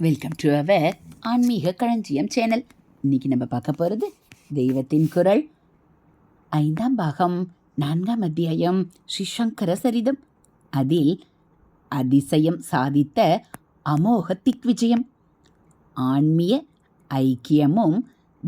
Welcome to our ஆன்மீக களஞ்சியம் channel இன்னைக்கு நம்ம பார்க்க போகிறது தெய்வத்தின் குரல். ஐந்தாம் பாகம் நான்காம் அத்தியாயம் ஸ்ரீசங்கர சரிதம். அதில் அதிசயம் சாதித்த அமோக திக்விஜயம். ஆன்மீய ஐக்கியமும்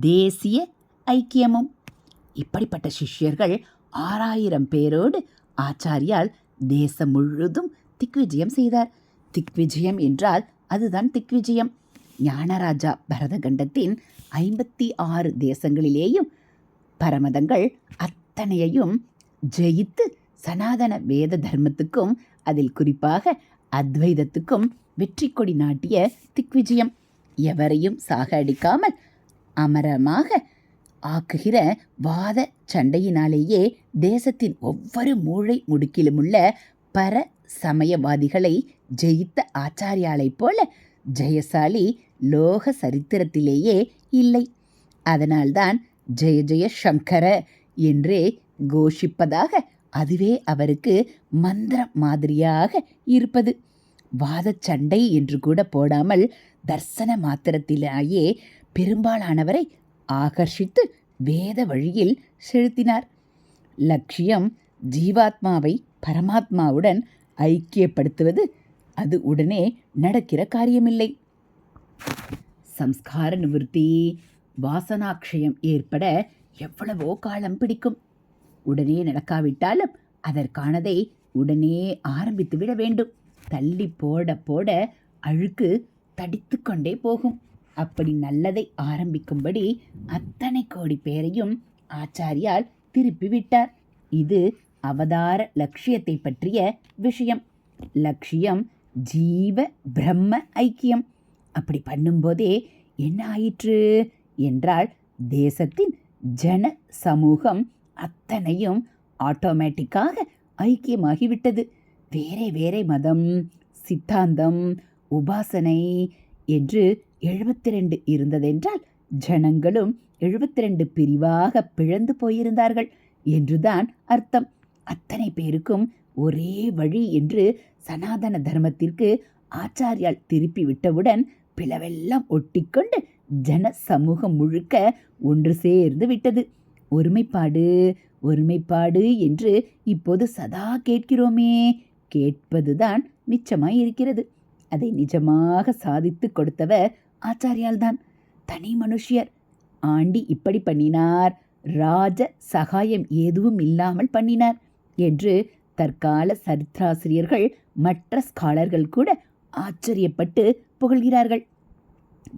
தேசிய ஐக்கியமும். இப்படிப்பட்ட சிஷ்யர்கள் ஆறாயிரம் பேரோடு ஆச்சாரியால் தேசம் முழுதும் திக்விஜயம் செய்தார். திக்விஜயம் என்றால் அதுதான் திக்விஜயம். ஞானராஜா பரதகண்டத்தின் ஐம்பத்தி ஆறு தேசங்களிலேயும் பரமதங்கள் அத்தனையையும் ஜெயித்து சனாதன வேத தர்மத்துக்கும் அதில் குறிப்பாக அத்வைதத்துக்கும் வெற்றி கொடி நாட்டிய திக்விஜயம். எவரையும் சாக அடிக்காமல் அமரமாக ஆக்குகிற வாத சண்டையினாலேயே தேசத்தின் ஒவ்வொரு மூளை முடுக்கிலுமுள்ள பர சமயவாதிகளை ஜெயித்த ஆச்சாரியாலைப் போல ஜெயசாலி லோக சரித்திரத்திலேயே இல்லை. அதனால்தான் ஜெய ஜெய சங்கர என்றே கோஷிப்பதாக அதுவே அவருக்கு மந்திர மாதிரியாக இருப்பது. வாதச் சண்டை என்று கூட போடாமல் தர்சன மாத்திரத்திலேயே பெரும்பாலானவரை ஆகர்ஷித்து வேத வழியில் செலுத்தினார். லட்சியம் ஜீவாத்மாவை பரமாத்மாவுடன் ஐக்கியப்படுத்துவது அது உடனே நடக்கிற காரியமில்லை. சம்ஸ்கார நிவர்த்தி வாசனாக்ஷயம் ஏற்பட எவ்வளவோ காலம் பிடிக்கும். உடனே நடக்காவிட்டாலும் அதற்கானதை உடனே ஆரம்பித்து விட வேண்டும். தள்ளி போட போட அழுக்கு தடித்து கொண்டே போகும். அப்படி நல்லதை ஆரம்பிக்கும்படி அத்தனை கோடி பேரையும் ஆச்சாரியால் திருப்பி விட்டார். இது அவதார லட்சியத்தை பற்றிய விஷயம். லட்சியம் ஜீவ பிரம்ம ஐக்கியம். அப்படி பண்ணும்போதே என்ன ஆயிற்று? என்றால் தேசத்தின் ஜன சமூகம் அத்தனையும் ஆட்டோமேட்டிக்காக ஐக்கியமாகிவிட்டது. வேறே வேறே மதம் சித்தாந்தம் உபாசனை என்று எழுபத்தி ரெண்டு இருந்ததென்றால் ஜனங்களும் எழுபத்தி ரெண்டு பிரிவாக பிழந்து போயிருந்தார்கள் என்றுதான் அர்த்தம். அத்தனை பேருக்கும் ஒரே வழி என்று சனாதன தர்மத்திற்கு ஆச்சாரியால் திருப்பி விட்டவுடன் பிளவெல்லாம் ஒட்டிக்கொண்டு ஜன சமூகம் முழுக்க ஒன்று சேர்ந்து விட்டது. ஒருமைப்பாடு ஒருமைப்பாடு என்று இப்போது சதா கேட்கிறோமே. கேட்பதுதான் மிச்சமாய் இருக்கிறது அதை நிஜமாக சாதித்து கொடுத்தவர் ஆச்சாரியால்தான். தனி மனுஷியர். ஆண்டி இப்படி பண்ணினார். ராஜ சகாயம் எதுவும் இல்லாமல் பண்ணினார். என்று தற்கால சரித்திராசிரியர்கள் மற்ற ஸ்காலர்கள் கூட ஆச்சரியப்பட்டு புகழ்கிறார்கள்.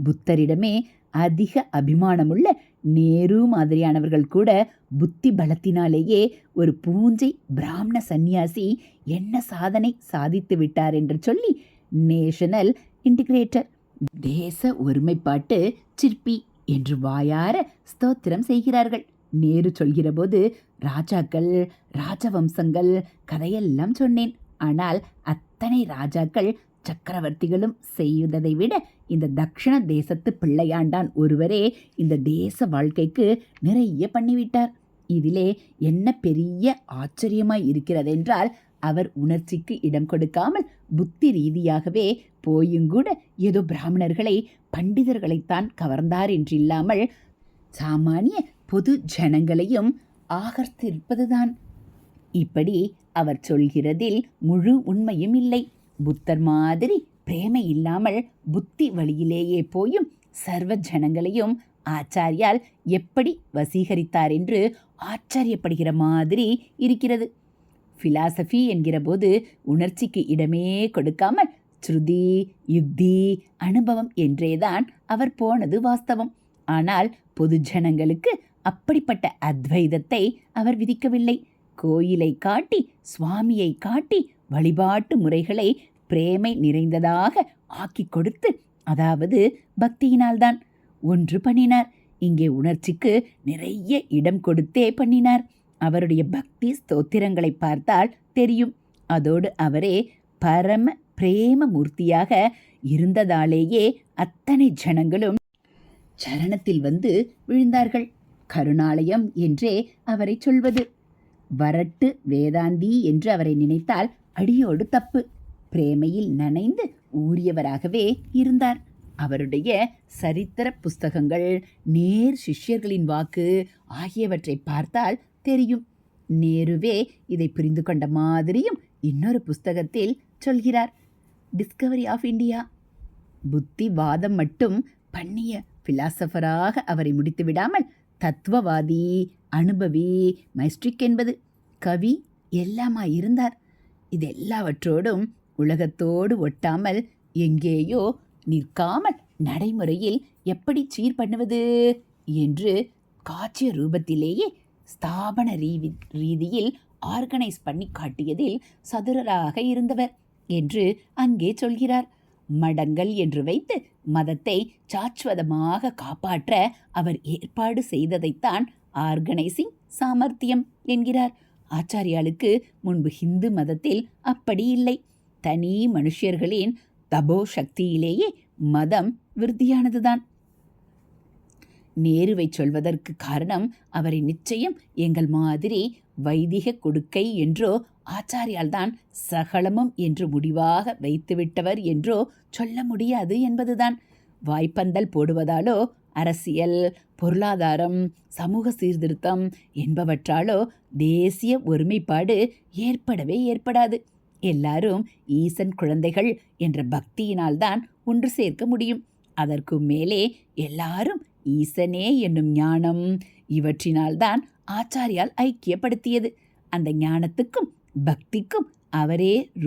புத்தரிடமே அதிக அபிமானமுள்ள நேரு மாதிரியானவர்கள் கூட புத்தி பலத்தினாலேயே ஒரு பூஞ்சை பிராமண சந்நியாசி என்ன சாதனை சாதித்து விட்டார் என்று சொல்லி நேஷனல் இன்டிகிரேட்டர் தேச ஒருமைப்பாட்டு சிற்பி என்று வாயார ஸ்தோத்திரம் செய்கிறார்கள். நேரு சொல்கிறபோது ராஜாக்கள் ராஜவம்சங்கள் கதையெல்லாம் சொன்னேன். ஆனால் அத்தனை ராஜாக்கள் சக்கரவர்த்திகளும் செய்ததை விட இந்த தக்ஷண தேசத்து பிள்ளையாண்டான் ஒருவரே இந்த தேச வாழ்க்கைக்கு நிறைய பண்ணிவிட்டார். இதிலே என்ன பெரிய ஆச்சரியமாய் இருக்கிறதென்றால் அவர் உணர்ச்சிக்கு இடம் கொடுக்காமல் புத்தி ரீதியாகவே போயுங்கூட ஏதோ பிராமணர்களை பண்டிதர்களைத்தான் கவர்ந்தார் என்றில்லாமல் சாமானிய பொது ஜனங்களையும் ஆகர்த்திருப்பதுதான். இப்படி அவர் சொல்கிறதில் முழு உண்மையும் இல்லை. புத்தர் மாதிரி பிரேமை இல்லாமல் புத்தி வழியிலேயே போயும் சர்வ ஜனங்களையும் ஆச்சாரியால் எப்படி வசீகரித்தார் என்று ஆச்சரியப்படுகிற மாதிரி இருக்கிறது. ஃபிலாசபி என்கிற போது உணர்ச்சிக்கு இடமே கொடுக்காமல் ஸ்ருதி யுக்தி அனுபவம் என்றேதான் அவர் போனது வாஸ்தவம். ஆனால் பொது ஜனங்களுக்கு அப்படிப்பட்ட அத்வைதத்தை அவர் விதிக்கவில்லை. கோயிலை காட்டி சுவாமியை காட்டி வழிபாட்டு முறைகளை பிரேமை நிறைந்ததாக ஆக்கி கொடுத்து அதாவது பக்தியினால்தான். ஒன்று பண்ணினார். இங்கே உணர்ச்சிக்கு நிறைய இடம் கொடுத்தே பண்ணினார். அவருடைய பக்தி ஸ்தோத்திரங்களை பார்த்தால் தெரியும். அதோடு அவரே பரம பிரேம மூர்த்தியாக இருந்ததாலேயே அத்தனை ஜனங்களும் சரணத்தில் வந்து விழுந்தார்கள். கருணாலயம் என்றே அவரை சொல்வது. வரட்டு வேதாந்தி என்று அவரை நினைத்தால் அடியோடு தப்பு. பிரேமையில் நனைந்து ஊறியவராகவே இருந்தார். அவருடைய சரித்திர புஸ்தகங்கள் நேர் சிஷ்யர்களின் வாக்கு ஆகியவற்றை பார்த்தால் தெரியும். நேருவே இதை புரிந்து கொண்ட மாதிரியும் இன்னொரு புஸ்தகத்தில் சொல்கிறார். டிஸ்கவரி ஆஃப் இந்தியா புத்திவாதம் மட்டும் பண்ணிய பிலாசபராக அவரை முடித்து விடாமல் தத்துவவாதி அனுபவி மைஸ்ட்ரிக் என்பது கவி எல்லாமா இருந்தார். இது எல்லாவற்றோடும் உலகத்தோடு ஒட்டாமல் எங்கேயோ நிற்காமல் நடைமுறையில் எப்படி சீர் பண்ணுவது என்று காட்சிய ரூபத்திலேயே ஸ்தாபன ரீதி ரீதியில் ஆர்கனைஸ் பண்ணி காட்டியதில் சதுரராக இருந்தவர் என்று அங்கே சொல்கிறார். மடங்கள் என்று வைத்து மதத்தை சாஸ்வதமாக காப்பாற்ற அவர் ஏற்பாடு செய்ததைத்தான் ஆர்கனைசிங் சாமர்த்தியம் என்கிறார். ஆச்சாரியாளுக்கு முன்பு ஹிந்து மதத்தில் அப்படி இல்லை. தனி மனுஷர்களின் தபோ சக்தியிலேயே மதம் விருத்தியானதுதான். நேருவை சொல்வதற்கு காரணம் அவரை நிச்சயம் எங்கள் மாதிரி வைதிக கொடுக்கை என்றோ ஆச்சாரியால்தான் சகலமும் என்று முடிவாக வைத்துவிட்டவர் என்றோ சொல்ல முடியாது என்பதுதான். வாய்ப்பந்தல் போடுவதாலோ அரசியல் பொருளாதாரம் சமூக சீர்திருத்தம் என்பவற்றாலோ தேசிய ஒருமைப்பாடு ஏற்படவே ஏற்படாது. எல்லாரும் ஈசன் குழந்தைகள் என்ற பக்தியினால்தான் ஒன்று சேர்க்க முடியும். அதற்கு மேலே எல்லாரும் ஈசனே என்னும் ஞானம். இவற்றினால்தான் ஆச்சாரியால் ஐக்கியப்படுத்தியது. அந்த ஞானத்துக்கும் பக்திக்கும் அவரே ரூ-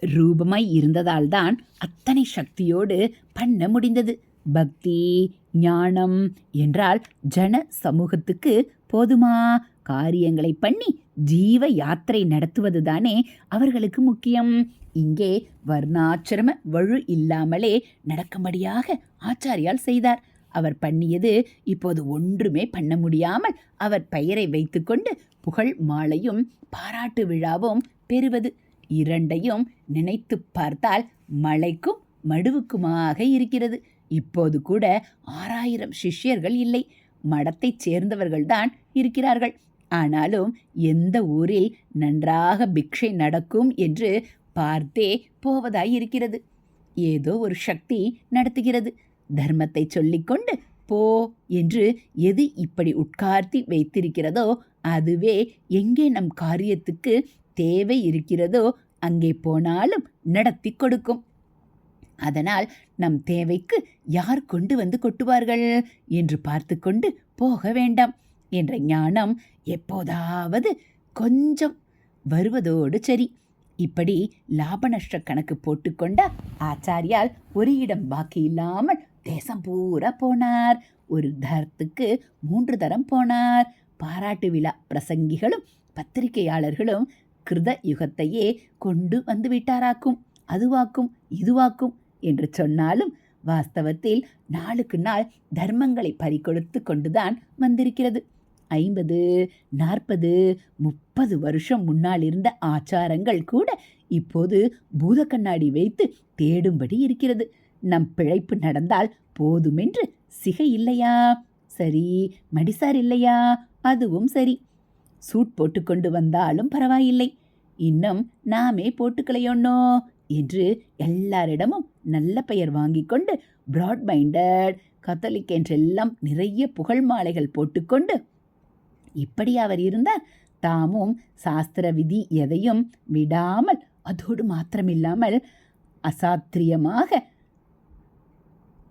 ரூபமாய் இருந்ததால்தான் அத்தனை சக்தியோடு பண்ண முடிந்தது. பக்தி ஞானம் என்றால் ஜன சமூகத்துக்கு போதுமா? காரியங்களை பண்ணி ஜீவ யாத்திரை நடத்துவதுதானே அவர்களுக்கு முக்கியம். இங்கே வர்ணாச்சிரம வழு இல்லாமலே நடக்கும்படியாக ஆச்சாரியால் செய்தார். அவர் பண்ணியது இப்போது ஒன்றுமே பண்ண முடியாமல் அவர் பெயரை வைத்துக்கொண்டு புகழ் மாலையும் பாராட்டு விழாவும் பெறுவது. இரண்டையும் நினைத்து பார்த்தால் மலைக்கும் மடுவுக்குமாக இருக்கிறது. இப்போது கூட ஆறாயிரம் சிஷ்யர்கள் இல்லை. மடத்தைச் சேர்ந்தவர்கள்தான் இருக்கிறார்கள். ஆனாலும் எந்த ஊரில் நன்றாக பிக்ஷை நடக்கும் என்று பார்த்தே போவதாய் இருக்கிறது. ஏதோ ஒரு சக்தி நடத்துகிறது. தர்மத்தை சொல்லிக்கொண்டு போ என்று எது இப்படி உட்கார்த்தி வைத்திருக்கிறதோ அதுவே எங்கே நம் காரியத்துக்கு தேவை இருக்கிறதோ அங்கே போனாலும் நடத்தி கொடுக்கும். அதனால் நம் தேவைக்கு யார் கொண்டு வந்து கொட்டுவார்கள் என்று பார்த்து கொண்டு போக வேண்டாம் என்ற ஞானம் எப்போதாவது கொஞ்சம் வருவதோடு சரி. இப்படி லாப நஷ்ட கணக்கு போட்டுக்கொண்ட ஆச்சாரியால் ஒரு இடம் பாக்கி இல்லாமல் தேசம் பூரா போனார். ஒரு தரத்துக்கு மூன்று தரம் போனார். பாராட்டு விழா பிரசங்கிகளும் பத்திரிகையாளர்களும் கிருத யுகத்தையே கொண்டு வந்து விட்டாராக்கும் அதுவாக்கும் இதுவாக்கும் என்று சொன்னாலும் வாஸ்தவத்தில் நாளுக்கு நாள் தர்மங்களை பறிக்கொடுத்து கொண்டுதான் வந்திருக்கிறது. ஐம்பது நாற்பது முப்பது வருஷம் முன்னால் இருந்த ஆச்சாரங்கள் கூட இப்போது பூத கண்ணாடி வைத்து தேடும்படி இருக்கிறது. நம் பிழைப்பு நடந்தால் போதுமென்று சிகை இல்லையா? சரி மடிசார் இல்லையா? அதுவும் சரி. சூட் போட்டுக்கொண்டு வந்தாலும் பரவாயில்லை. இன்னும் நாமே போட்டுக்கலையோன்னோ என்று எல்லாரிடமும் நல்ல பெயர் வாங்கி கொண்டு பிராட் மைண்டட் கத்தலிக் என்றெல்லாம் நிறைய புகழ் மாலைகள் போட்டுக்கொண்டு இப்படி அவர் இருந்தார். தாமும் சாஸ்திர விதி எதையும் விடாமல் அதோடு மாத்திரமில்லாமல் அசாத்திரியமாக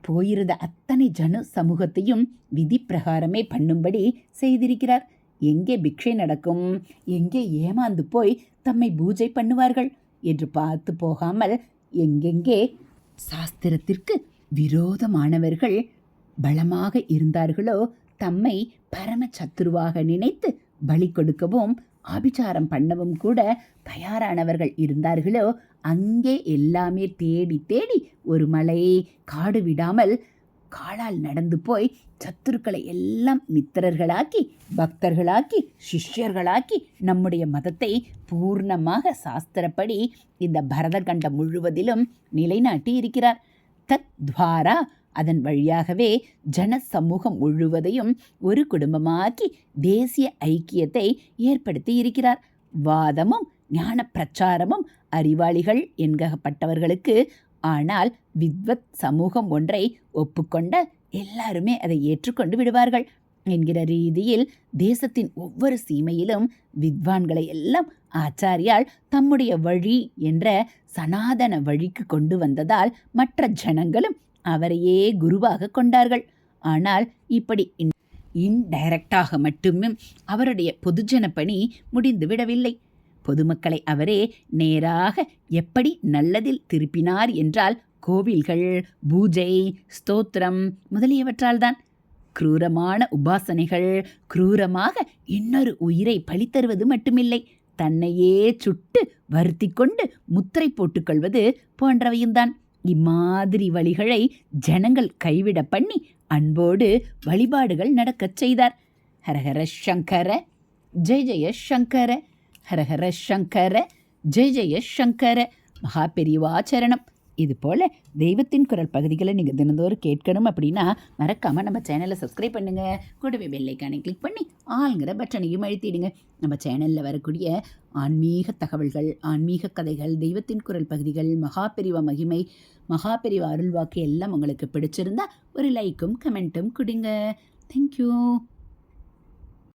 போயிருந்த அத்தனை ஜன சமூகத்தையும் விதி பிரகாரமே பண்ணும்படி செய்திருக்கிறார். எங்கே பிக்ஷை நடக்கும்? எங்கே ஏமாந்து போய் தம்மை பூஜை பண்ணுவார்கள்? என்று பார்த்து போகாமல் எங்கெங்கே? சாஸ்திரத்திற்கு விரோதமானவர்கள் பலமாக இருந்தார்களோ தம்மை பரம சத்துருவாக நினைத்து பலி கொடுக்கவும் ஆபிச்சாரம் பண்ணவும் கூட தயாரானவர்கள் இருந்தார்களோ அங்கே எல்லாமே தேடி தேடி ஒரு மலை காடு விடாமல் காலால் நடந்து போய் சத்துருக்களை எல்லாம் மித்திரர்களாக்கி பக்தர்களாக்கி சிஷ்யர்களாக்கி நம்முடைய மதத்தை பூர்ணமாக சாஸ்திரப்படி இந்த பரதகண்டம் முழுவதிலும் நிலைநாட்டி இருக்கிறார். தத் துவாரா அதன் வழியாகவே ஜன சமூகம் முழுவதையும் ஒரு குடும்பமாக்கி தேசிய ஐக்கியத்தை ஏற்படுத்தி இருக்கிறார். வாதமும் ஞான பிரச்சாரமும் அறிவாளிகள் என்கப்பட்டவர்களுக்கு ஆனால் வித்வத் சமூகம் ஒன்றை ஒப்புக்கொண்ட எல்லாருமே அதை ஏற்றுக்கொண்டு விடுவார்கள். என்கிற ரீதியில் தேசத்தின் ஒவ்வொரு சீமையிலும் வித்வான்களை எல்லாம் ஆச்சாரியால் தம்முடைய வழி என்ற சனாதன வழிக்கு கொண்டு வந்ததால் மற்ற ஜனங்களும் அவரையே குருவாக கொண்டார்கள். ஆனால் இப்படி இன்டைரக்டாக மட்டுமே அவருடைய பொதுஜன பணி முடிந்து விடவில்லை. பொதுமக்களை அவரே நேராக எப்படி நல்லதில் திருப்பினார் என்றால் கோவில்கள் பூஜை ஸ்தோத்திரம் முதலியவற்றால்தான். குரூரமான உபாசனைகள் குரூரமாக இன்னொரு உயிரை பழித்தருவது மட்டுமில்லை. தன்னையே சுட்டு வருத்தி கொண்டு முத்திரை போட்டுக்கொள்வது போன்றவையும் தான் இம்மாதிரி வழிகளை ஜனங்கள் கைவிட பண்ணி அன்போடு வழிபாடுகள் நடக்கச் செய்தார். ஹரஹர சங்கர ஜெய ஜெய சங்கர. ஹரஹர சங்கர ஜெய ஜெய சங்கர மகா பெரியவாச்சரணம் இது போல் தெய்வத்தின் குரல் பகுதிகளை நீங்கள் தினந்தோறும் கேட்கணும் அப்படின்னா மறக்காமல் நம்ம சேனலை சப்ஸ்கிரைப் பண்ணுங்கள் கூடவே பெல்லைக்கானை கிளிக் பண்ணி ஆளுங்கிற பட்டனையும் அழுத்திடுங்க. நம்ம சேனலில் வரக்கூடிய ஆன்மீக தகவல்கள் ஆன்மீக கதைகள் தெய்வத்தின் குரல் பகுதிகள் மகாபெரிவா மகிமை மகாபெரிவா அருள்வாக்கு எல்லாம் உங்களுக்கு பிடிச்சிருந்தா ஒரு லைக்கும் கமெண்ட்டும் கொடுங்க. தேங்க்யூ